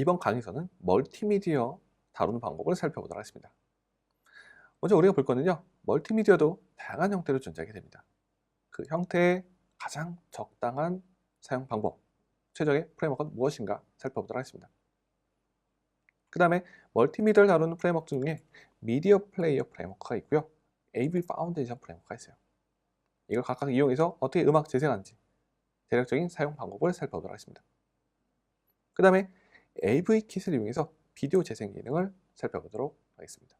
이번 강의에서는 멀티미디어 다루는 방법을 살펴보도록 하겠습니다. 먼저 우리가 볼 거는요. 멀티미디어도 다양한 형태로 존재하게 됩니다. 그 형태의 가장 적당한 사용 방법, 최적의 프레임워크는 무엇인가 살펴보도록 하겠습니다. 그 다음에 멀티미디어를 다루는 프레임워크 중에 미디어 플레이어 프레임워크가 있고요. AV 파운데이션 프레임워크가 있어요. 이걸 각각 이용해서 어떻게 음악 재생하는지 대략적인 사용 방법을 살펴보도록 하겠습니다. 그 다음에 AV 킷을 이용해서 비디오 재생 기능을 살펴보도록 하겠습니다.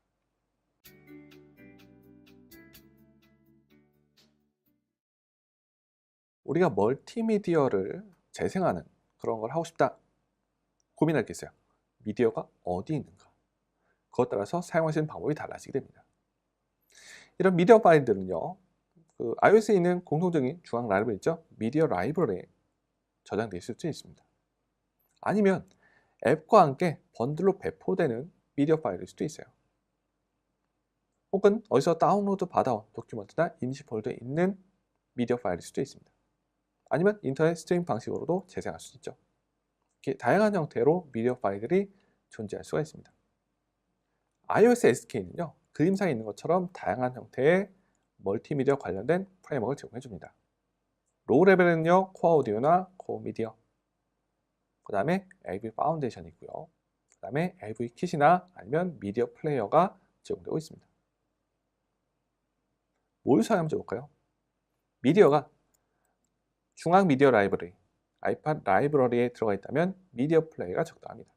우리가 멀티미디어를 재생하는 그런 걸 하고 싶다 고민할 게 있어요. 미디어가 어디 있는가? 그것 따라서 사용하시는 방법이 달라지게 됩니다. 이런 미디어 파일들은요, 그 iOS에 있는 공통적인 중앙 라이브러리 있죠? 미디어 라이브러리에 저장되어 수 있습니다. 아니면 앱과 함께 번들로 배포되는 미디어 파일일 수도 있어요. 혹은 어디서 다운로드 받아온 도큐먼트나 임시 폴더에 있는 미디어 파일일 수도 있습니다. 아니면 인터넷 스트리밍 방식으로도 재생할 수 있죠. 이렇게 다양한 형태로 미디어 파일들이 존재할 수가 있습니다. iOS SK는요, 그림상에 있는 것처럼 다양한 형태의 멀티미디어 관련된 프레임워크를 제공해 줍니다. 로우 레벨은요, 코어 오디오나 코어 미디어, 그 다음에 AV 파운데이션이 있고요. 그 다음에 AV 킷이나 아니면 미디어 플레이어가 제공되고 있습니다. 뭘 사용하면 좋을까요? 미디어가 중앙 미디어 라이브러리, 아이팟 라이브러리에 들어가 있다면 미디어 플레이가 적당합니다.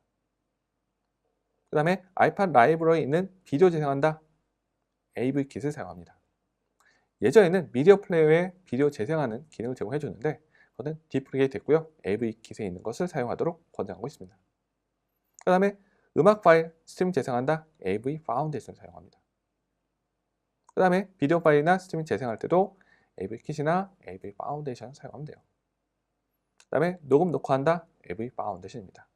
그 다음에 아이팟 라이브러리에 있는 비디오 재생한다, AV 킷을 사용합니다. 예전에는 미디어 플레이어에 비디오 재생하는 기능을 제공해 줬는데 그거는 디프리게이트 됐고요. AV 킷에 있는 것을 사용하도록 권장하고 있습니다. 그 다음에 음악 파일 스트리밍 재생한다, AV 파운데이션을 사용합니다. 그 다음에 비디오 파일이나 스트리밍 재생할 때도 AV 킷이나 AV 파운데이션 사용하면 돼요. 그 다음에 녹음 녹화한다, AV 파운데이션입니다.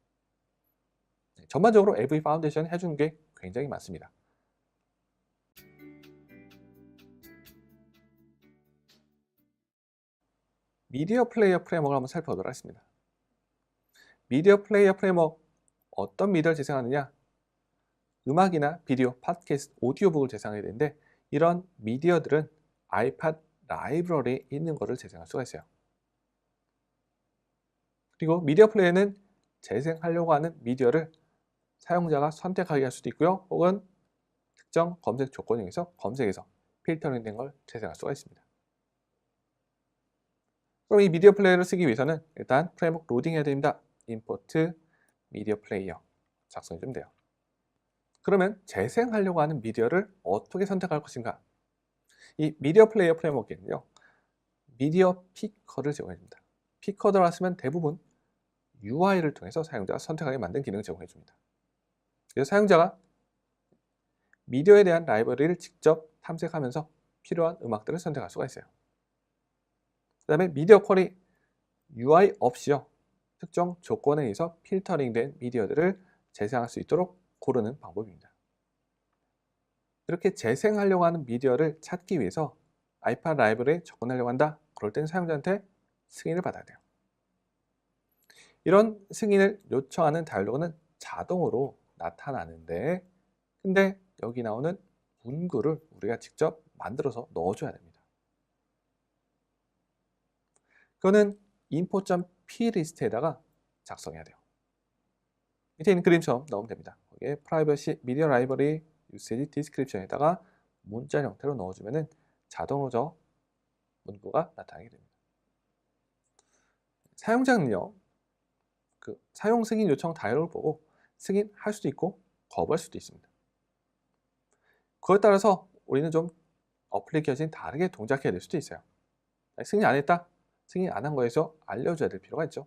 네, 전반적으로 AV 파운데이션 해주는 게 굉장히 많습니다. 미디어 플레이어 프레임워크를 한번 살펴보도록 하겠습니다. 미디어 플레이어 프레임워크 어떤 미디어를 재생하느냐? 음악이나 비디오, 팟캐스트, 오디오북을 재생하게 되는데 이런 미디어들은 아이팟 라이브러리에 있는 것을 재생할 수가 있어요. 그리고 미디어 플레이어는 재생하려고 하는 미디어를 사용자가 선택하게 할 수도 있고요. 혹은 특정 검색 조건에 의해서 검색해서 필터링 된 걸 재생할 수가 있습니다. 그럼 이 미디어 플레이어를 쓰기 위해서는 일단 프레임워크 로딩 해야 됩니다. 임포트 미디어 플레이어 작성해 주면 돼요. 그러면 재생하려고 하는 미디어를 어떻게 선택할 것인가? 이 미디어 플레이어 프레임워크에는요. 미디어 피커를 제공해 줍니다. 피커를 쓰면 대부분 UI를 통해서 사용자가 선택하게 만든 기능을 제공해 줍니다. 그래서 사용자가 미디어에 대한 라이브러리를 직접 탐색하면서 필요한 음악들을 선택할 수가 있어요. 그 다음에 미디어 퀄이 UI 없이요. 특정 조건에 의해서 필터링된 미디어들을 재생할 수 있도록 고르는 방법입니다. 이렇게 재생하려고 하는 미디어를 찾기 위해서 아이팟 라이브러리에 접근하려고 한다. 그럴 때는 사용자한테 승인을 받아야 돼요. 이런 승인을 요청하는 다이얼로그는 자동으로 나타나는데 근데 여기 나오는 문구를 우리가 직접 만들어서 넣어줘야 됩니다. 그거는 info.p 리스트에다가 작성해야 돼요. 밑에 있는 그림처럼 넣으면 됩니다. 거기에 프라이버시 미디어 라이브러리 유세지 디스크립션에다가 문자 형태로 넣어주면 자동으로 저 문구가 나타나게 됩니다. 사용자는요, 그 사용 승인 요청 다이얼을 보고 승인할 수도 있고 거부할 수도 있습니다. 그에 따라서 우리는 좀 어플리케이션이 다르게 동작해야 될 수도 있어요. 승인 안 했다? 승인 안 한 거에서 알려줘야 될 필요가 있죠.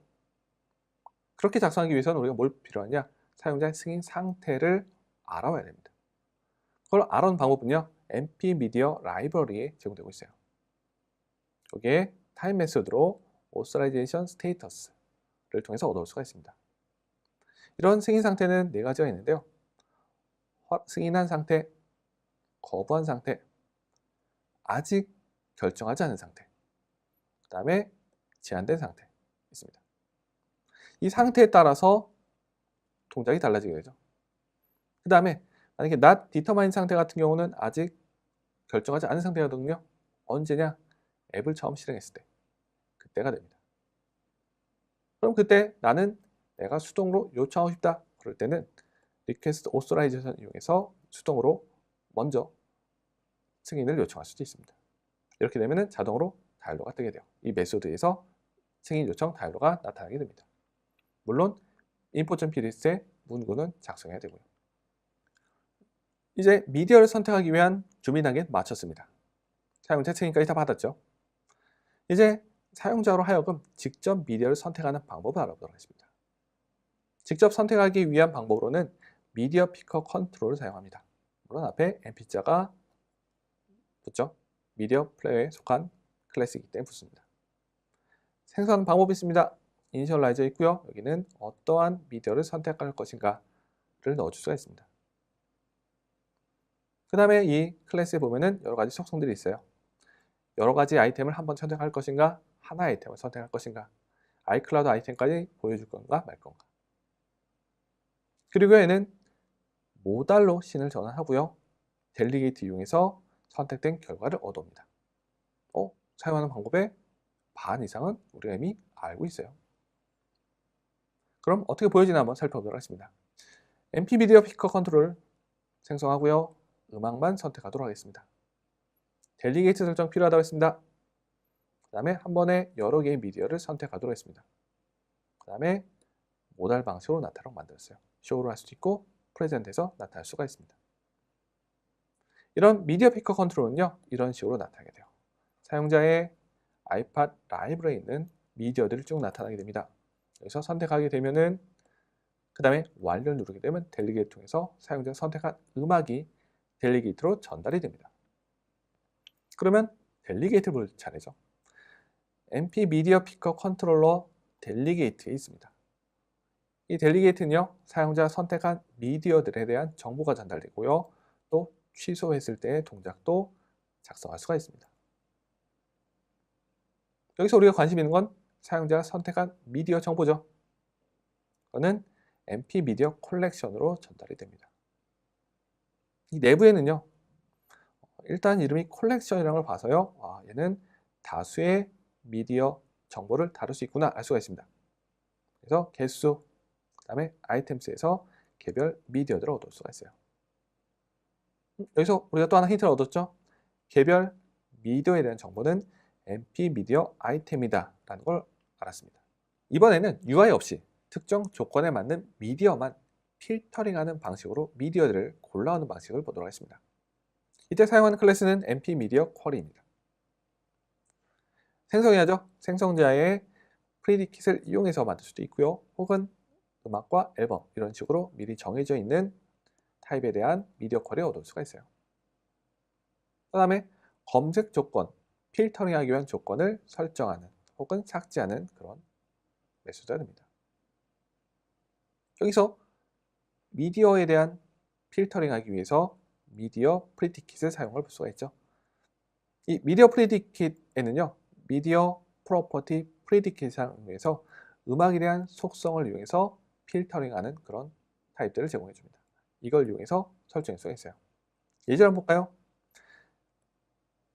그렇게 작성하기 위해서는 우리가 뭘 필요하냐? 사용자의 승인 상태를 알아와야 됩니다. 그걸 알아오는 방법은요. MP 미디어 라이브러리에 제공되고 있어요. 여기에 타임 메소드로 Authorization Status를 통해서 얻어올 수가 있습니다. 이런 승인 상태는 네 가지가 있는데요. 승인한 상태, 거부한 상태, 아직 결정하지 않은 상태, 그 다음에 제한된 상태 있습니다. 이 상태에 따라서 동작이 달라지게 되죠. 그 다음에 만약에 not determine 상태 같은 경우는 아직 결정하지 않은 상태거든요. 언제냐? 앱을 처음 실행했을 때. 그때가 됩니다. 그럼 그때 나는 내가 수동으로 요청하고 싶다. 그럴 때는 request authorization 이용해서 수동으로 먼저 승인을 요청할 수도 있습니다. 이렇게 되면 자동으로 다이로가 뜨게 돼요. 이 메소드에서 승인 요청 다이로가 나타나게 됩니다. 물론 info.pds의 문구는 작성해야 되고요. 이제 미디어를 선택하기 위한 준비 단계 마쳤습니다. 사용자 승인까지 다 받았죠. 이제 사용자로 하여금 직접 미디어를 선택하는 방법을 알아보도록 하겠습니다. 직접 선택하기 위한 방법으로는 미디어 피커 컨트롤을 사용합니다. 물론 앞에 np자가 붙죠. 미디어 플레이어에 속한 때문에 붙습니다. 생성하는 방법이 있습니다. 이니셜라이저 있고요. 여기는 어떠한 미디어를 선택할 것인가를 넣어줄 수가 있습니다. 그 다음에 이 클래스에 보면은 여러 가지 속성들이 있어요. 여러 가지 아이템을 한번 선택할 것인가, 하나 아이템을 선택할 것인가, 아이클라우드 아이템까지 보여줄 건가 말 건가. 그리고 얘는 모달로 씬을 전환하고요. 델리게이트 이용해서 선택된 결과를 얻어옵니다. 어? 사용하는 방법의 반 이상은 우리가 이미 알고 있어요. 그럼 어떻게 보여지나 한번 살펴보도록 하겠습니다. MP 미디어 피커 컨트롤 생성하고요. 음악만 선택하도록 하겠습니다. 델리게이트 설정 필요하다고 했습니다. 그 다음에 한 번에 여러 개의 미디어를 선택하도록 했습니다. 그 다음에 모달 방식으로 나타나도록 만들었어요. 쇼로 할 수도 있고 프레젠트에서 나타날 수가 있습니다. 이런 미디어 피커 컨트롤은요. 이런 식으로 나타나게 돼요. 사용자의 아이팟 라이브러에 있는 미디어들이 쭉 나타나게 됩니다. 여기서 선택하게 되면은 그 다음에 완료를 누르게 되면 델리게이트 통해서 사용자가 선택한 음악이 델리게이트로 전달이 됩니다. 그러면 델리게이트 볼 차례죠. MP 미디어 피커 컨트롤러 델리게이트에 있습니다. 이 델리게이트는요, 사용자 선택한 미디어들에 대한 정보가 전달되고요. 또 취소했을 때의 동작도 작성할 수가 있습니다. 여기서 우리가 관심 있는 건 사용자가 선택한 미디어 정보죠. 그거는 MP 미디어 콜렉션으로 전달이 됩니다. 이 내부에는요. 일단 이름이 콜렉션이라는 걸 봐서요. 아, 얘는 다수의 미디어 정보를 다룰 수 있구나 알 수가 있습니다. 그래서 개수, 그 다음에 아이템스에서 개별 미디어들을 얻을 수가 있어요. 음, 여기서 우리가 또 하나 힌트를 얻었죠. 개별 미디어에 대한 정보는 MP 미디어 아이템이다 라는 걸 알았습니다. 이번에는 UI 없이 특정 조건에 맞는 미디어만 필터링하는 방식으로 미디어들을 골라오는 방식을 보도록 하겠습니다. 이때 사용하는 클래스는 MP 미디어 쿼리입니다. 생성해야죠. 생성자의 프리디킷을 이용해서 만들 수도 있고요. 혹은 음악과 앨범 이런 식으로 미리 정해져 있는 타입에 대한 미디어 쿼리 얻을 수가 있어요. 그 다음에 검색 조건, 필터링하기 위한 조건을 설정하는 혹은 삭제하는 그런 메소드가 됩니다. 여기서 미디어에 대한 필터링하기 위해서 미디어 프리디킷을 사용할 수가 있죠. 이 미디어 프리디킷에는요, 미디어 프로퍼티 프리디킷을 사용해서 음악에 대한 속성을 이용해서 필터링하는 그런 타입들을 제공해 줍니다. 이걸 이용해서 설정할 수가 있어요. 예절 한번 볼까요?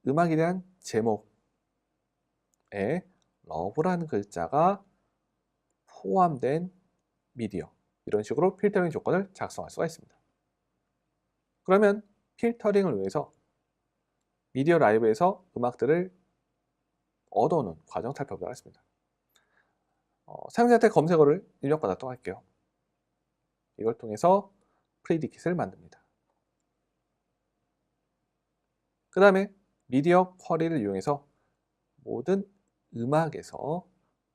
음악에 대한 제목에 러브라는 글자가 포함된 미디어 이런 식으로 필터링 조건을 작성할 수가 있습니다. 그러면 필터링을 위해서 미디어 라이브에서 음악들을 얻어오는 과정 살펴보도록 하겠습니다. 어, 사용자한테 검색어를 입력받았다고 할게요. 이걸 통해서 프리디킷을 만듭니다. 그 다음에 미디어 쿼리를 이용해서 모든 음악에서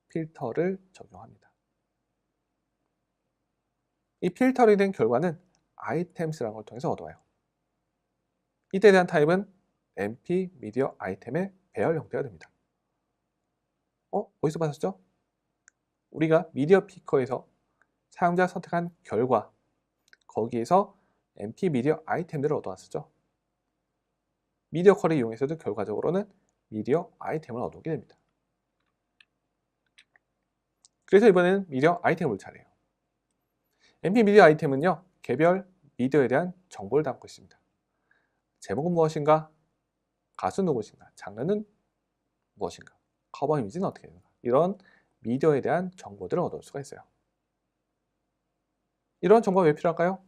필터를 적용합니다. 이 필터링 된 결과는 아이템스라는 걸 통해서 얻어와요. 이때 대한 타입은 MP 미디어 아이템의 배열 형태가 됩니다. 어? 어디서 봤었죠? 우리가 미디어 피커에서 사용자 선택한 결과 거기에서 MP 미디어 아이템들을 얻어왔었죠. 미디어 쿼리 이용해서도 결과적으로는 미디어 아이템을 얻어오게 됩니다. 그래서 이번에는 미디어 아이템을 차례요. MP 미디어 아이템은요, 개별 미디어에 대한 정보를 담고 있습니다. 제목은 무엇인가? 가수 누구신가? 장르는 무엇인가? 커버 이미지는 어떻게 되는가? 이런 미디어에 대한 정보들을 얻을 수가 있어요. 이런 정보가 왜 필요할까요?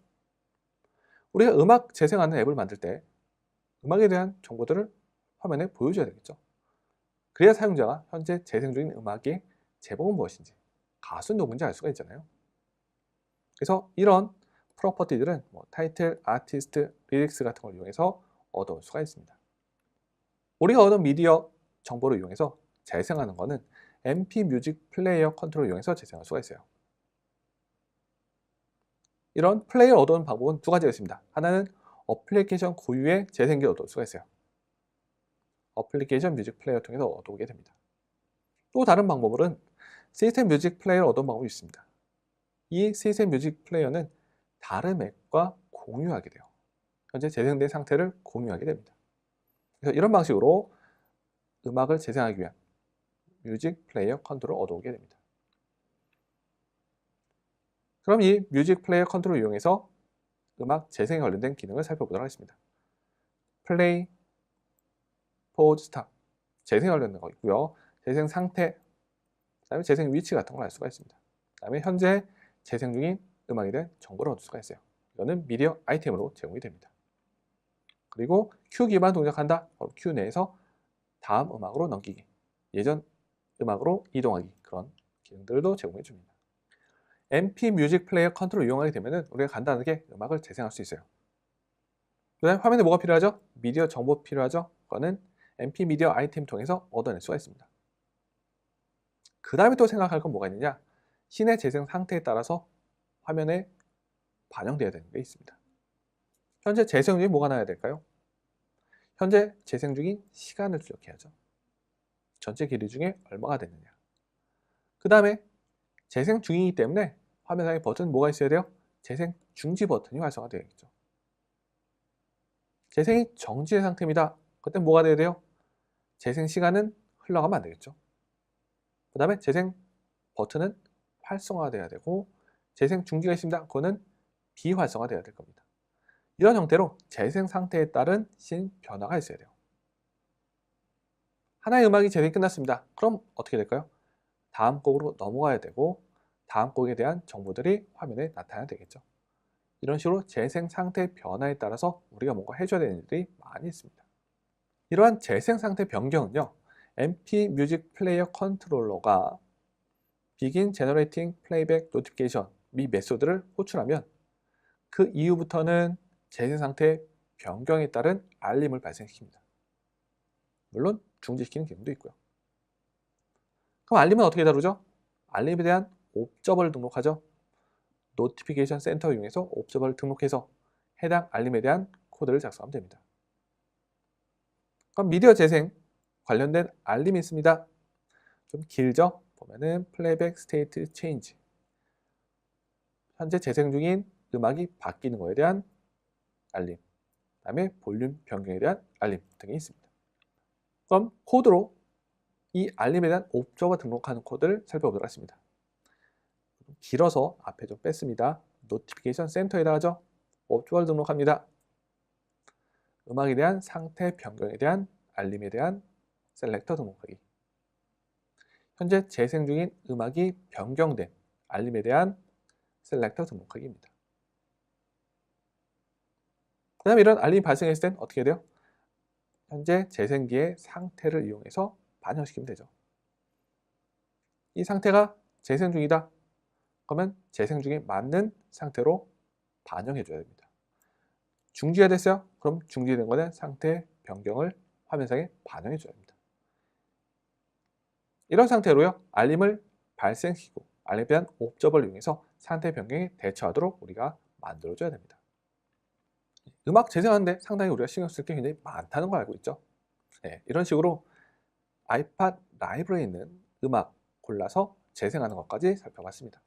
우리가 음악 재생하는 앱을 만들 때 음악에 대한 정보들을 화면에 보여줘야 되겠죠. 그래야 사용자가 현재 재생 중인 음악의 제목은 무엇인지, 가수는 누군지 알 수가 있잖아요. 그래서 이런 프로퍼티들은 뭐 타이틀, 아티스트, 리릭스 같은 걸 이용해서 얻어올 수가 있습니다. 우리가 얻은 미디어 정보를 이용해서 재생하는 것은 MP 뮤직 플레이어 컨트롤을 이용해서 재생할 수가 있어요. 이런 플레이어 얻어오는 방법은 두 가지가 있습니다. 하나는 어플리케이션 고유의 재생기를 얻을 수가 있어요. 어플리케이션 뮤직 플레이어 통해서 얻어오게 됩니다. 또 다른 방법은 시스템 뮤직 플레이어를 얻은 방법이 있습니다. 이 시스템 뮤직 플레이어는 다른 앱과 공유하게 돼요. 현재 재생된 상태를 공유하게 됩니다. 그래서 이런 방식으로 음악을 재생하기 위한 뮤직 플레이어 컨트롤을 얻어오게 됩니다. 그럼 이 뮤직 플레이어 컨트롤을 이용해서 음악 재생에 관련된 기능을 살펴보도록 하겠습니다. 플레이, 포즈, 스탑 재생에 관련된 거 있고요. 재생 상태, 그다음에 재생 위치 같은 걸 알 수가 있습니다. 그다음에 현재 재생 중인 음악에 대한 정보를 얻을 수가 있어요. 이거는 미디어 아이템으로 제공이 됩니다. 그리고 큐 기반 동작한다. 큐 내에서 다음 음악으로 넘기기, 예전 음악으로 이동하기 그런 기능들도 제공해 줍니다. MP 뮤직 플레이어 컨트롤을 이용하게 되면 우리가 간단하게 음악을 재생할 수 있어요. 그 다음에 화면에 뭐가 필요하죠? 미디어 정보 필요하죠? 그거는 MP 미디어 아이템 통해서 얻어낼 수가 있습니다. 그 다음에 또 생각할 건 뭐가 있느냐? 신의 재생 상태에 따라서 화면에 반영되어야 되는 게 있습니다. 현재 재생 중에 뭐가 나야 될까요? 현재 재생 중인 시간을 출력해야죠. 전체 길이 중에 얼마가 됐느냐. 그 다음에 재생 중이기 때문에 화면상에 버튼 뭐가 있어야 돼요? 재생 중지 버튼이 활성화되어야겠죠. 재생이 정지의 상태입니다. 그때 뭐가 돼야 돼요? 재생 시간은 흘러가면 안 되겠죠. 그 다음에 재생 버튼은 활성화돼야 되고 재생 중지가 있습니다. 그거는 비활성화돼야 될 겁니다. 이런 형태로 재생 상태에 따른 신 변화가 있어야 돼요. 하나의 음악이 재생이 끝났습니다. 그럼 어떻게 될까요? 다음 곡으로 넘어가야 되고 다음 곡에 대한 정보들이 화면에 나타나야 되겠죠. 이런 식으로 재생 상태 변화에 따라서 우리가 뭔가 해줘야 되는 일들이 많이 있습니다. 이러한 재생 상태 변경은요. MP 뮤직 플레이어 컨트롤러가 Begin Generating Playback Notification 미 메소드를 호출하면 그 이후부터는 재생 상태 변경에 따른 알림을 발생시킵니다. 물론 중지시키는 기능도 있고요. 그럼 알림은 어떻게 다루죠? 알림에 대한 옵저버를 등록하죠. 노티피케이션 센터 이용해서 옵저버를 등록해서 해당 알림에 대한 코드를 작성하면 됩니다. 그럼 미디어 재생 관련된 알림이 있습니다. 좀 길죠? 보면은 플레이백 스테이트 체인지 현재 재생 중인 음악이 바뀌는 것에 대한 알림 그 다음에 볼륨 변경에 대한 알림 등이 있습니다. 그럼 코드로 이 알림에 대한 옵저버 등록하는 코드를 살펴보도록 하겠습니다. 길어서 앞에 좀 뺐습니다. 노티피케이션 센터에다 하죠. 옵저버를 등록합니다. 음악에 대한 상태 변경에 대한 알림에 대한 셀렉터 등록하기. 현재 재생 중인 음악이 변경된 알림에 대한 셀렉터 등록하기입니다. 그 다음에 이런 알림이 발생했을 땐 어떻게 돼요? 현재 재생기의 상태를 이용해서 반영시키면 되죠. 이 상태가 재생 중이다. 그러면 재생 중에 맞는 상태로 반영해 줘야 됩니다. 중지가 됐어요? 그럼 중지된 거는 상태 변경을 화면상에 반영해 줘야 됩니다. 이런 상태로요. 알림을 발생시키고 알림에 대한 옵저버를 이용해서 상태 변경에 대처하도록 우리가 만들어줘야 됩니다. 음악 재생하는데 상당히 우리가 신경 쓸 게 굉장히 많다는 걸 알고 있죠. 네, 이런 식으로 아이팟 라이브러리에 있는 음악 골라서 재생하는 것까지 살펴봤습니다.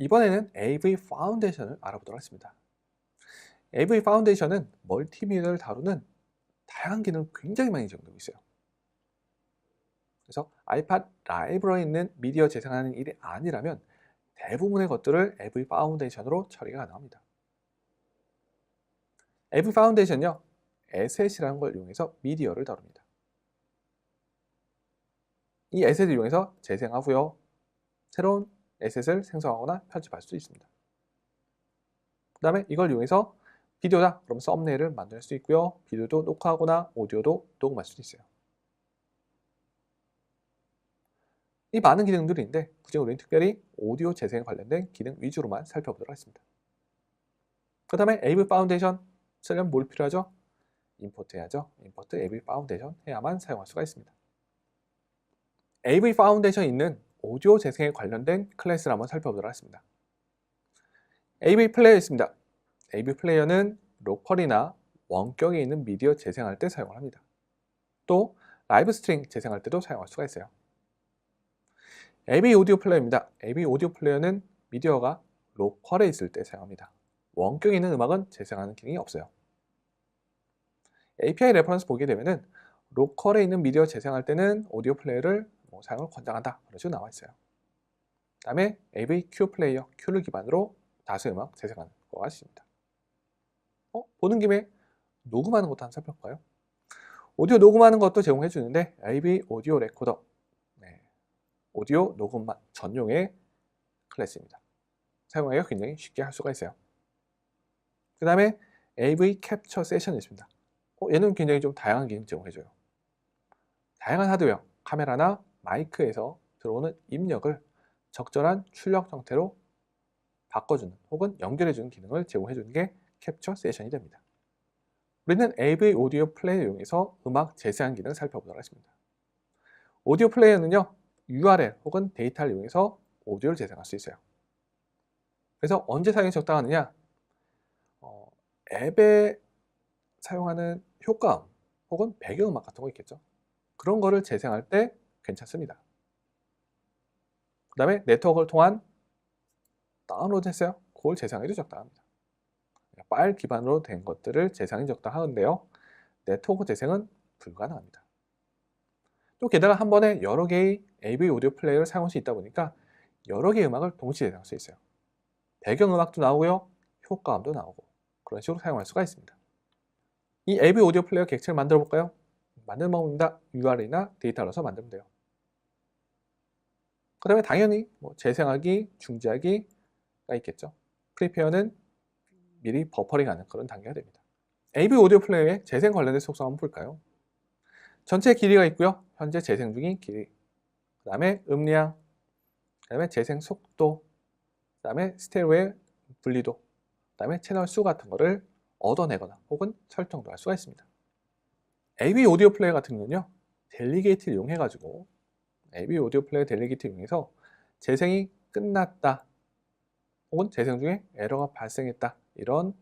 이번에는 AV 파운데이션을 알아보도록 하겠습니다. AV 파운데이션은 멀티미디어를 다루는 다양한 기능을 굉장히 많이 제공되고 있어요. 그래서 아이팟 라이브러리에 있는 미디어 재생하는 일이 아니라면 대부분의 것들을 AV 파운데이션으로 처리가 가능합니다. AV 파운데이션은요, 에셋이라는 걸 이용해서 미디어를 다룹니다. 이 에셋을 이용해서 재생하고요, 새로운 에셋을 생성하거나 편집할 수 있습니다. 그 다음에 이걸 이용해서 비디오다 그럼 썸네일을 만들 수 있고요. 비디오도 녹화하거나 오디오도 녹음할 수 있어요. 이 많은 기능들이 있는데 굳이 우리는 특별히 오디오 재생에 관련된 기능 위주로만 살펴보도록 하겠습니다. 그 다음에 AV 파운데이션 쓰려면 뭘 필요하죠? 임포트 해야죠. 임포트 AV 파운데이션 해야만 사용할 수가 있습니다. AV 파운데이션 있는 오디오 재생에 관련된 클래스를 한번 살펴보도록 하겠습니다. AV 플레이어 있습니다. AV 플레이어는 로컬이나 원격에 있는 미디어 재생할 때 사용을 합니다. 또 라이브 스트링 재생할 때도 사용할 수가 있어요. AV 오디오 플레이어입니다. AV 오디오 플레이어는 미디어가 로컬에 있을 때 사용합니다. 원격에 있는 음악은 재생하는 기능이 없어요. API 레퍼런스 보게 되면은 로컬에 있는 미디어 재생할 때는 오디오 플레이어를 뭐 사용을 권장한다. 그런 식으로 나와 있어요. 그 다음에 AV Q 플레이어, Q를 기반으로 다수 음악 재생하는 거가 있습니다. 어? 보는 김에 녹음하는 것도 한번 살펴볼까요? 오디오 녹음하는 것도 제공해 주는데 AV 오디오 레코더 네. 오디오 녹음만 전용의 클래스입니다. 사용하기가 굉장히 쉽게 할 수가 있어요. 그 다음에 AV 캡처 세션이 있습니다. 어, 얘는 굉장히 좀 다양한 기능 제공해줘요. 다양한 하드웨어, 카메라나 마이크에서 들어오는 입력을 적절한 출력 형태로 바꿔주는 혹은 연결해주는 기능을 제공해주는 게 캡처 세션이 됩니다. 우리는 AV 오디오 플레이어 이용해서 음악 재생한 기능을 살펴보도록 하겠습니다. 오디오 플레이어는요, URL 혹은 데이터를 이용해서 오디오를 재생할 수 있어요. 그래서 언제 사용이 적당하느냐? 어, 앱에 사용하는 효과음 혹은 배경음악 같은 거 있겠죠. 그런 거를 재생할 때 괜찮습니다. 그 다음에 네트워크를 통한 다운로드 했어요. 그걸 재생해도 적당합니다. 파일 기반으로 된 것들을 재생이 적당하는데요. 네트워크 재생은 불가능합니다. 또 게다가 한 번에 여러 개의 AV 오디오 플레이어를 사용할 수 있다 보니까 여러 개의 음악을 동시에 재생할 수 있어요. 배경음악도 나오고요. 효과음도 나오고 그런 식으로 사용할 수가 있습니다. 이 AV 오디오 플레이어 객체를 만들어 볼까요? 만드는 방법입니다. URL이나 데이터를 넣어서 만들면 돼요. 그 다음에 당연히 뭐 재생하기, 중지하기가 있겠죠. 프리페어는 미리 버퍼링하는 그런 단계가 됩니다. AV 오디오 플레이어의 재생 관련된 속성 한번 볼까요? 전체 길이가 있고요. 현재 재생 중인 길이. 그 다음에 음량, 그 다음에 재생 속도, 그 다음에 스테레오의 분리도, 그 다음에 채널 수 같은 거를 얻어내거나 혹은 설정도 할 수가 있습니다. AV 오디오 플레이어 같은 경우는요. 델리게이트를 이용해가지고 AV 오디오 플레이어 델리게이트 이용해서 재생이 끝났다 혹은 재생 중에 에러가 발생했다 이런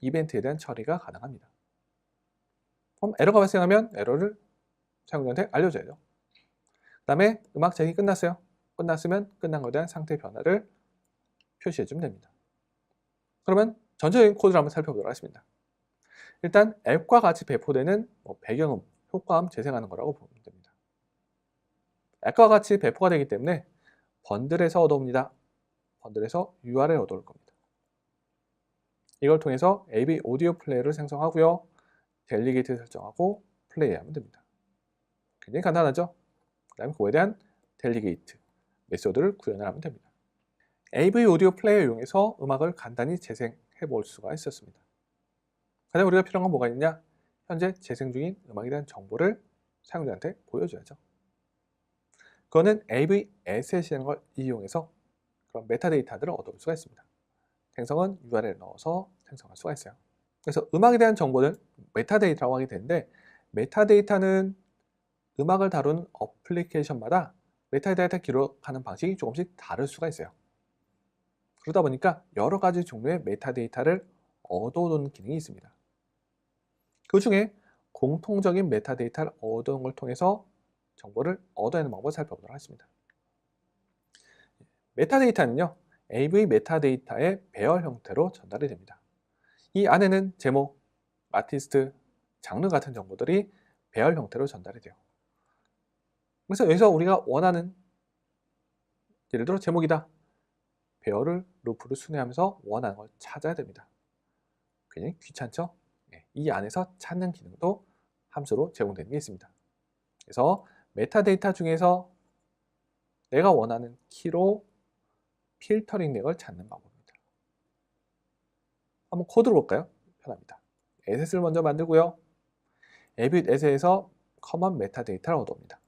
이벤트에 대한 처리가 가능합니다. 그럼 에러가 발생하면 에러를 사용자한테 알려줘야죠. 그 다음에 음악 재생이 끝났어요. 끝났으면 끝난 것에 대한 상태 변화를 표시해주면 됩니다. 그러면 전체적인 코드를 한번 살펴보도록 하겠습니다. 일단 앱과 같이 배포되는 뭐 배경음, 효과음 재생하는 거라고 됩니다. 앱과 같이 배포가 되기 때문에 번들에서 얻어옵니다. 번들에서 URL 얻어올 겁니다. 이걸 통해서 AV 오디오 플레이를 생성하고요. 델리게이트 설정하고 플레이하면 됩니다. 굉장히 간단하죠? 그 다음에 그거에 대한 델리게이트 메소드를 구현을 하면 됩니다. AV 오디오 플레이어 이용해서 음악을 간단히 재생해 볼 수가 있었습니다. 가장 우리가 필요한 건 뭐가 있냐? 현재 재생 중인 음악에 대한 정보를 사용자한테 보여줘야죠. 그거는 AV 에셋이라는 걸 이용해서 그런 메타데이터들을 얻어볼 수가 있습니다. 생성은 URL 넣어서 생성할 수가 있어요. 그래서 음악에 대한 정보는 메타데이터라고 하게 되는데 메타데이터는 음악을 다룬 어플리케이션마다 메타데이터 기록하는 방식이 조금씩 다를 수가 있어요. 그러다 보니까 여러 가지 종류의 메타데이터를 얻어오는 기능이 있습니다. 그 중에 공통적인 메타데이터를 얻어오는 걸 통해서 정보를 얻어내는 방법을 살펴보도록 하겠습니다. 메타데이터는요, AV 메타데이터의 배열 형태로 전달이 됩니다. 이 안에는 제목, 아티스트, 장르 같은 정보들이 배열 형태로 전달이 돼요. 그래서 여기서 우리가 원하는 예를 들어 제목이다. 배열을 루프를 순회하면서 원하는 걸 찾아야 됩니다. 굉장히 귀찮죠? 네, 이 안에서 찾는 기능도 함수로 제공되는 게 있습니다. 그래서 메타데이터 중에서 내가 원하는 키로 필터링 렉을 찾는 방법입니다. 한번 코드를 볼까요? 편합니다. 에셋을 먼저 만들고요. 에빗 에셋에서 커먼 메타데이터를 얻어옵니다.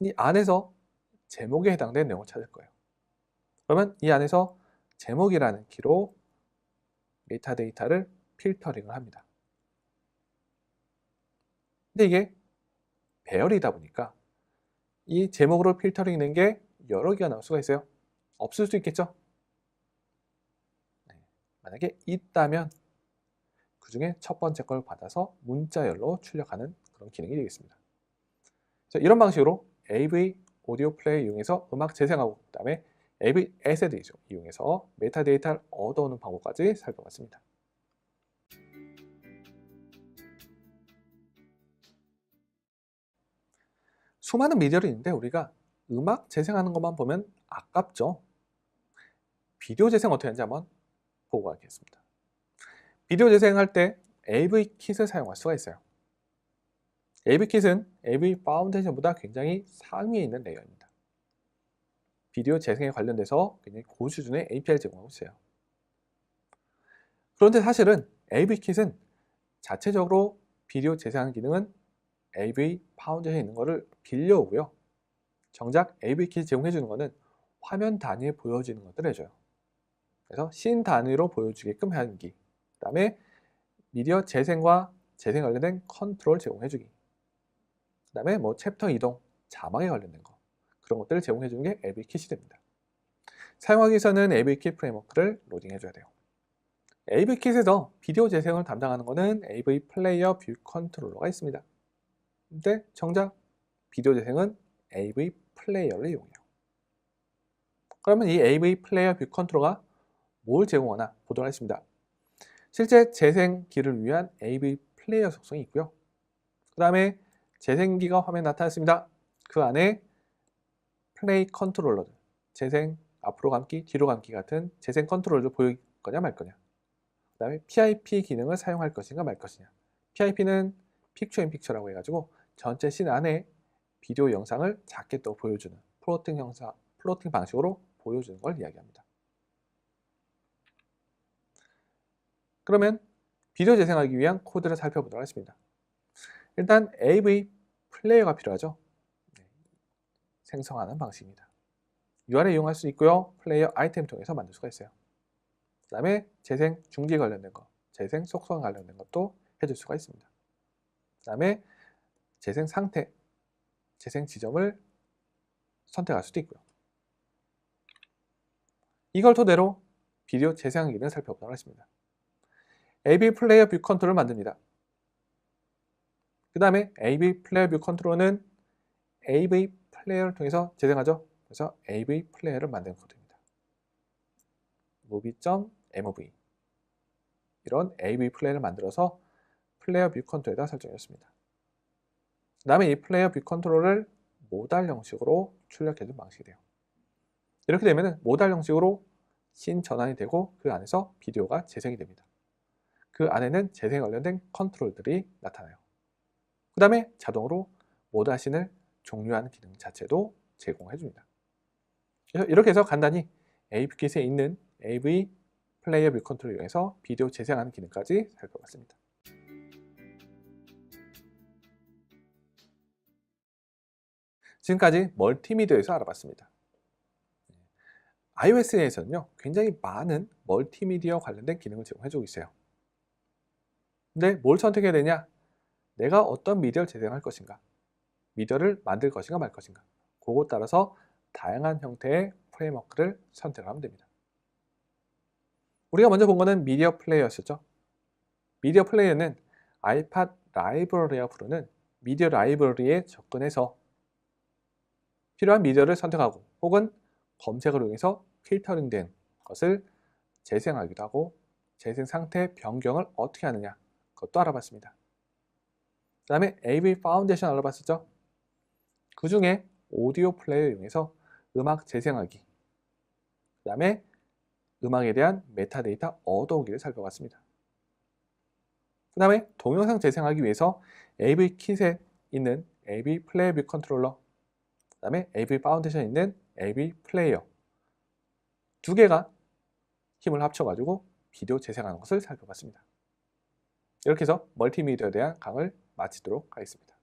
이 안에서 제목에 해당되는 내용을 찾을 거예요. 그러면 이 안에서 제목이라는 키로 메타데이터를 필터링을 합니다. 근데 이게 배열이다 보니까 이 제목으로 필터링 된 게 여러 개가 나올 수가 있어요. 없을 수 있겠죠? 네. 만약에 있다면 그 중에 첫 번째 걸 받아서 문자열로 출력하는 그런 기능이 되겠습니다. 자, 이런 방식으로 AV 오디오 플레이 이용해서 음악 재생하고 그 다음에 AV 에셋 이용해서 메타데이터를 얻어오는 방법까지 살펴봤습니다. 수많은 미디어를 있는데 우리가 음악 재생하는 것만 보면 아깝죠. 비디오 재생 어떻게 하는지 한번 보고 가겠습니다. 비디오 재생할 때 AV 킷을 사용할 수가 있어요. AV 킷은 AV 파운데이션보다 굉장히 상위에 있는 레이어입니다. 비디오 재생에 관련돼서 굉장히 고수준의 API를 제공하고 있어요. 그런데 사실은 AV 킷은 자체적으로 비디오 재생하는 기능은 AV 파운데이션에 있는 것을 빌려오고요. 정작 AV 킷이 제공해 주는 것은 화면 단위에 보여지는 것들을 해줘요. 그래서 씬 단위로 보여주게끔 하기. 그 다음에 미디어 재생과 재생 관련된 컨트롤 제공해주기. 그 다음에 뭐 챕터 이동, 자막에 관련된 거 그런 것들을 제공해주는 게 AVKit이 됩니다. 사용하기 위해서는 AVKit 프레임워크를 로딩해줘야 돼요. AVKit에서 비디오 재생을 담당하는 것은 AV 플레이어 뷰 컨트롤러가 있습니다. 근데 정작 비디오 재생은 AV 플레이어를 이용해요. 그러면 이 AV 플레이어 뷰 컨트롤러가 뭘 제공하나 보도록 하겠습니다. 실제 재생기를 위한 AV 플레이어 속성이 있고요. 그 다음에 재생기가 화면에 나타났습니다. 그 안에 플레이 컨트롤러들, 재생 앞으로 감기, 뒤로 감기 같은 재생 컨트롤을 보일 거냐 말 거냐. 그 다음에 PIP 기능을 사용할 것인가 말 것이냐. PIP는 픽처 인 픽처라고 해가지고 전체 씬 안에 비디오 영상을 작게 또 보여주는 플로팅 형상, 플로팅 방식으로 보여주는 걸 이야기합니다. 그러면 비디오 재생하기 위한 코드를 살펴보도록 하겠습니다. 일단 AV 플레이어가 필요하죠. 네. 생성하는 방식입니다. URL 이용할 수 있고요. 플레이어 아이템 통해서 만들 수가 있어요. 그 다음에 재생 중지 관련된 거, 재생 속성 관련된 것도 해줄 수가 있습니다. 그 다음에 재생 상태, 재생 지점을 선택할 수도 있고요. 이걸 토대로 비디오 재생 기능을 살펴보도록 하겠습니다. AV 플레이어 뷰 컨트롤을 만듭니다. 그 다음에 AV 플레이어 뷰 컨트롤은 AV 플레이어를 통해서 재생하죠. 그래서 AV 플레이어를 만드는 코드입니다. movie.mv 이런 AV 플레이어를 만들어서 플레이어 뷰 컨트롤에다 설정했습니다. 그 다음에 이 플레이어 뷰 컨트롤을 모달 형식으로 출력해준 방식이 돼요. 이렇게 되면 모달 형식으로 신 전환이 되고 그 안에서 비디오가 재생이 됩니다. 그 안에는 재생 관련된 컨트롤들이 나타나요. 그 다음에 자동으로 모다신을 종료하는 기능 자체도 제공해 줍니다. 이렇게 해서 간단히 AVKit에 있는 AV 플레이어 뷰 컨트롤을 이용해서 비디오 재생하는 기능까지 살펴봤습니다. 지금까지 멀티미디어에서 알아봤습니다. iOS에서는요, 굉장히 많은 멀티미디어 관련된 기능을 제공해주고 있어요. 근데 뭘 선택해야 되냐? 내가 어떤 미디어를 재생할 것인가? 미디어를 만들 것인가 말 것인가? 그것 따라서 다양한 형태의 프레임워크를 선택하면 됩니다. 우리가 먼저 본 거는 미디어 플레이어였죠. 미디어 플레이어는 아이팟 라이브러리가 부르는 미디어 라이브러리에 접근해서 필요한 미디어를 선택하고 혹은 검색을 이용해서 필터링된 것을 재생하기도 하고 재생 상태 변경을 어떻게 하느냐 그것도 알아봤습니다. 그 다음에 AV 파운데이션 알아봤었죠? 그 중에 오디오 플레이어 이용해서 음악 재생하기, 그 다음에 음악에 대한 메타데이터 얻어오기를 살펴봤습니다. 그 다음에 동영상 재생하기 위해서 AV 킷에 있는 AV 플레이어 컨트롤러, 그 다음에 AV 파운데이션에 있는 AV 플레이어 두 개가 힘을 합쳐가지고 비디오 재생하는 것을 살펴봤습니다. 이렇게 해서 멀티미디어에 대한 강을 마치도록 하겠습니다.